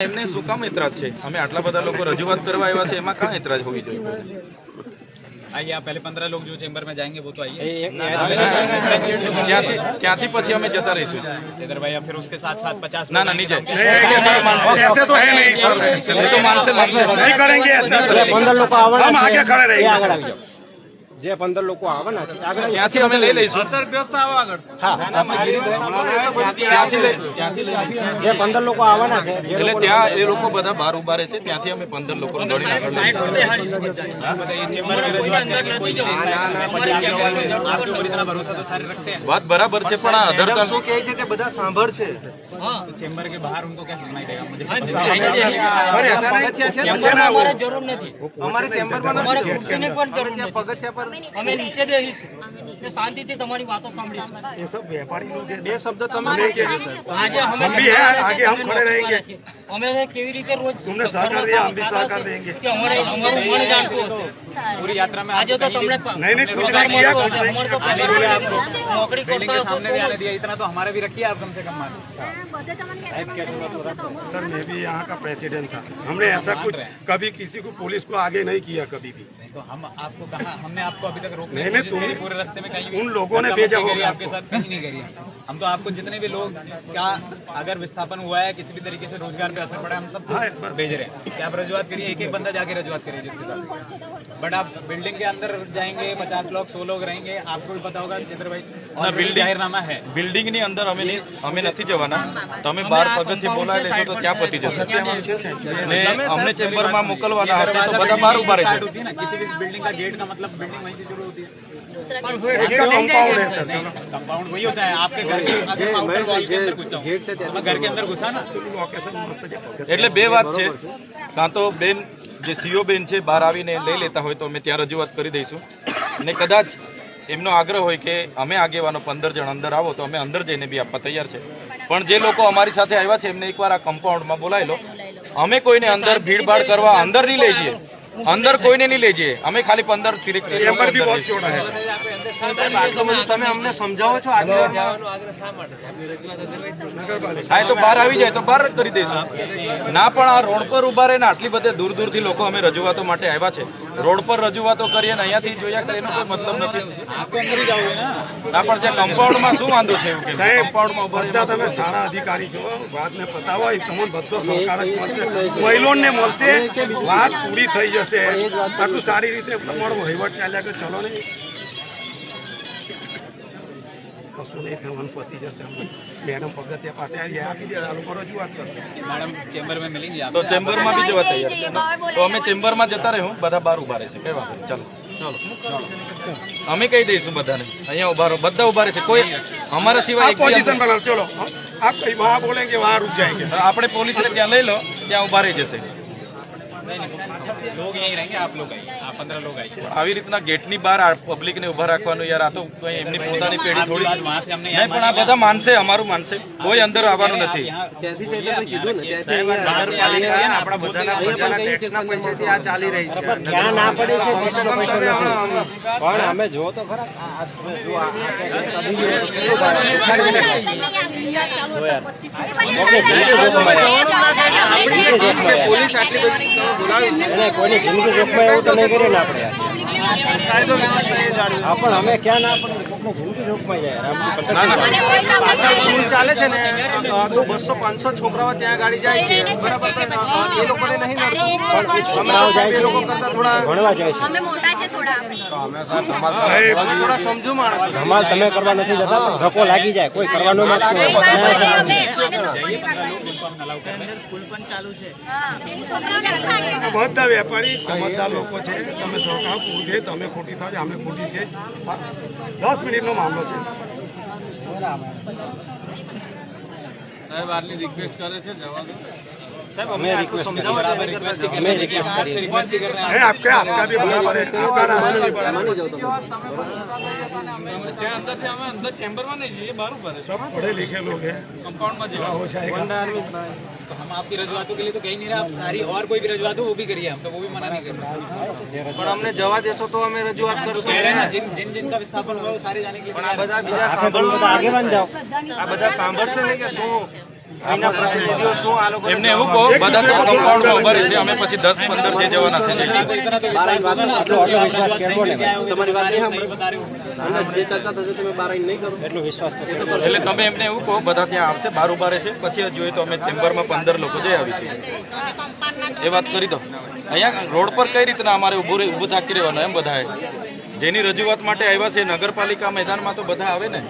એમને શું કામ એતરાજ છે અમે આટલા બધા લોકો રજૂઆત કરવા આવ્યા છે એમાં કાં એતરાજ હોવી જોઈએ आइए आप पहले पंद्रह लोग जो चेंबर में जाएंगे वो तो आइए ત્યાંથી ત્યાંથી પછી અમે જતા રહીશું इधर भाई अब फिर उसके साथ साथ पचास ના ના નહીં જાય ऐसे तो है नहीं सर એ તો માનશે માનશે नहीं करेंगे ऐसा જે પંદર લોકો આવવાના हम છે आगे खड़े એ रहेंगे આગળ આવી જાઓ જે પંદર લોકો આવે ને ત્યાંથી અમે લઈ લઈશું. અસરગ્રસ્ત આગળ. જે પંદર લોકો આવવાના છે એટલે ત્યાં એ લોકો બધા બહાર ઊભા રહેશે ત્યાંથી અમે પંદર લોકો વાત બરાબર છે પણ આ અધરતા શું કહે છે કે બધા સાંભળશે ચેમ્બર કે બહાર ઉनको ક્યાં સુનાઈ દેગા અમારે ચેમ્બર પણ અમારે ચેમ્બરમાં નથી. પગથિયા પર અમે નીચે બેસીશું ને શાંતિથી તમારી વાતો સાંભળીશું ये सब व्यापारी लोग हैं બે શબ્દ તમે નહીં કહેજો. આજે અમે हम भी हैं आगे हम खड़े रहेंगे અમે કેવી રીતે રોજ तुमने सहकार दिया हम भी सहकार देंगे કે અમારે અમારું મન જાણતું હશે पूरी यात्रा में આજે તો તમને नहीं नहीं कुछ नहीं किया कुछ नहीं અમારે તો आने दिया आपको નોકરી बिल्डिंग કરતા के હશો सामने भी आने दिया इतना तो हमारे भी रखिए आप कम से कम मान सर मैं भी यहाँ का प्रेसिडेंट था हमने ऐसा कुछ कभी किसी को पुलिस को आगे नहीं किया कभी भी नहीं तो हम आपको कहा हमने आपको अभी तक रोकने नहीं, की नहीं, कोशिश तुम- करी, पूरे रास्ते में कहीं भी उन लोगों ने धक्का भेजा मुक्की करी, होगा आपके साथ कहीं नहीं करी है। हम तो आपको जितने भी लोग क्या अगर विस्थापन हुआ है किसी भी तरीके से रोजगार पे असर पड़ा है हम सबको हाँ, एक बार- भेज रहे हैं कि आप रजुआत करिए एक एक बंदा जाके रजुआत करिए जिसके साथ बट आप बिल्डिंग के अंदर जाएंगे पचास लोग सौ लोग रहेंगे आपको भी पता होगा चित्र भाई ના और બિલ્ડિંગ जाहिरनामा है બિલ્ડિંગની અંદર અમે નહીં અમે નથી જવાના તમે બાર પગથિયે બોલાવી લેશો તો ત્યાં પતી જશે અને અમને ચેમ્બરમાં મોકલવાના હશે તો બધા બહાર ઉભા स्टार्ट રહેશે होती है ना किसी भी बिल्डिंग का गेट का मतलब बिल्डिंग वहीं से शुरू होती है इसका कंपाउंड है सर चलो कंपाउंड वही होता है आपके घर के अगर मैं आउटर वॉल के अंदर घुसा हूं तो मैं घर के अंदर घुसा ना लोकेशन मस्त जगह એટલે બે વાત છે કાં તો બેન જે સીઓ બેન છે બહાર આવીને લઈ લેતા હોય તો અમે ત્યાં રજૂઆત કરી દઈશું અને કદાચ એમનો આગ્રહ હોય કે અમે આગેવાનો પંદર જણ અંદર આવો તો અમે અંદર જઈને બી આપવા તૈયાર છે પણ જે લોકો અમારી સાથે આવ્યા છે એમને એકવાર આ કમ્પાઉન્ડમાં બોલાવી લો અમે કોઈને અંદર ભીડભાડ કરવા અંદર નહીં લઈ જઈએ अंदर कोई ने नहीं लीजिए हमें खाली पंद्रह सिर्फ चेंबर भी बहुत छोटा है ના પણ આ રોડ પર ઊભા રહીને આટલી બધે દૂર દૂરથી લોકો અમે રજૂઆતો માટે આવ્યા છે. રોડ પર રજૂઆતો કરીએ ને અહીંયાથી જોયા કરીએ કોઈ મતલબ નથી. ના પણ જે કમ્પાઉન્ડમાં શું વાંધો છે? સારા અધિકારી છો વાતને પતાવો એ તમને બધો સરકાર જ મળશે. મહિલોને મળશે વાત પૂરી થઈ જશે. આટલું સારી રીતે તમારો વહીવટ ચાલ્યા કે ચલો નહીં કશું નહીં થવાનું પતી જશે મેડમ પગથિયા પાસે આવી આપી દે આ લોકો રજૂઆત કરશે मैडम चेंबर में मिलेंगी आप તો ચેમ્બરમાં બી જવા તૈયાર છે તો અમે ચેમ્બરમાં જતા રહે હું બધા બહાર ઉભા રહેશે કઈ વાંધો નહીં ચાલો ચાલો અમે કહી દઈશું બધાને અહીંયા ઉભા રહો બધા ઉભા રહેશે કોઈ અમારા સિવાય आप એક બી पोजीशन અંદર- बनाओ चलो आप कहीं वहाँ बोलेंगे वहाँ रुक जाएंगे આપણે પોલીસને ત્યાં લઈ લો ત્યાં ઉભા રહી જશે लोग यहीं रहेंगे आप लोग आइए आप पंद्रह लोग आइए આવી રીતના ગેટની બહાર પબ્લિકને ઉભા રાખવાનું યાર આ તો કઈ એમની પોતાની પેઢી आपकी बात થોડી वहाँ से हमने નહીં પણ આ બધા માનશે અમારું માનશે કોઈ અંદર આવવાનું નથી આપણા બધાના પણ ક્યાં ના પડે છે તેનો પૈસો નથી પણ અમે જો તો ખરા આ- આ તમે જુઓ, આ- આ કે છે, કદી બી કેટલું ભાડું ઉઠાડીને ખાય. જો યાર. ઓકે, જિંદગી જોખમાય. જિંદગી જોખમાય. કોઈની જિંદગી જોખમાય એવું તો નહીં કરીએ ને આપણે પણ અમે ક્યાં ના જિંદગી જાય સ્કૂલ ચાલે છે ને તો બસો પાંચસો છોકરાઓ ત્યાં ગાડી જાય છે. બરાબર એ લોકોને નહીં નડતું. એ છોકરાઓ જાય એ લોકો કરતા થોડા ભણવા જાય છે. અમે મોટા છે થોડા આપણે સાહેબ અમે થોડા સમજુ માણસો. ધમાલ તમે કરવા નથી જતા પણ ધક્કો લાગી જાય. કોઈ કરવાનું સ્કૂલ પણ ચાલુ છે. હા બધા વેપારી સમજદાર લોકો છે. તમે પૂરું છે તમે ખોટી થાવ અમે ખોટી છે. દસ મિનિટનો મામલો છે. અમે રિક્વેસ્ટ કરે છે રિક્વેસ્ટ અમે રિક્વેસ્ટ કરી रिक्वेस्ट कर रहे हैं है आपका आपका भी बराबर है आपका रास्ता भी बराबर है सब पढ़े लिखे लोग हैं कंपाउंड में क्या हो जाएगा तो हम आपकी रजूआतों के लिए तो कहीं नहीं रहे आप सारी और कोई भी रजूआत हो वो भी करिए हम तो वो भी मना नहीं कर रहे પણ અમને જવા દેશો તો અમે રજૂઆત कह કરશું रहे हैं ना जिन जिन जिनका विस्थापन हुआ है वो सारे जाने के लिए પણ આ तैयार हैं। બધા બીજા આખા તમે બધા સાંભળવા આગેવાન જાઓ આ બધા સાંભળશે ને કે શું અહીંના પ્રતિનિધિઓ શું આ લોકો એમને એવું કહો બધા ત્યાં કમ્પાઉન્ડમાં ઊભા રહેશે અમે પછી દસ પંદર જે જવાના છે એટલો વિશ્વાસ તો કરવો એટલે તમે એમને એવું કહો બધા ત્યાં આવશે બાર ઊભા રહેશે પછી જોઈએ તો અમે ચેમ્બરમાં પંદર લોકો જઈ આવીશું. એ વાત કરી દો. અહીંયા રોડ પર કઈ રીતના અમારે ઉભું ઉભું થાકી રહેવાનું એમ બધાએ? જેની રજૂઆત માટે આવ્યા છે નગરપાલિકા મેદાનમાં તો બધા આવે ને?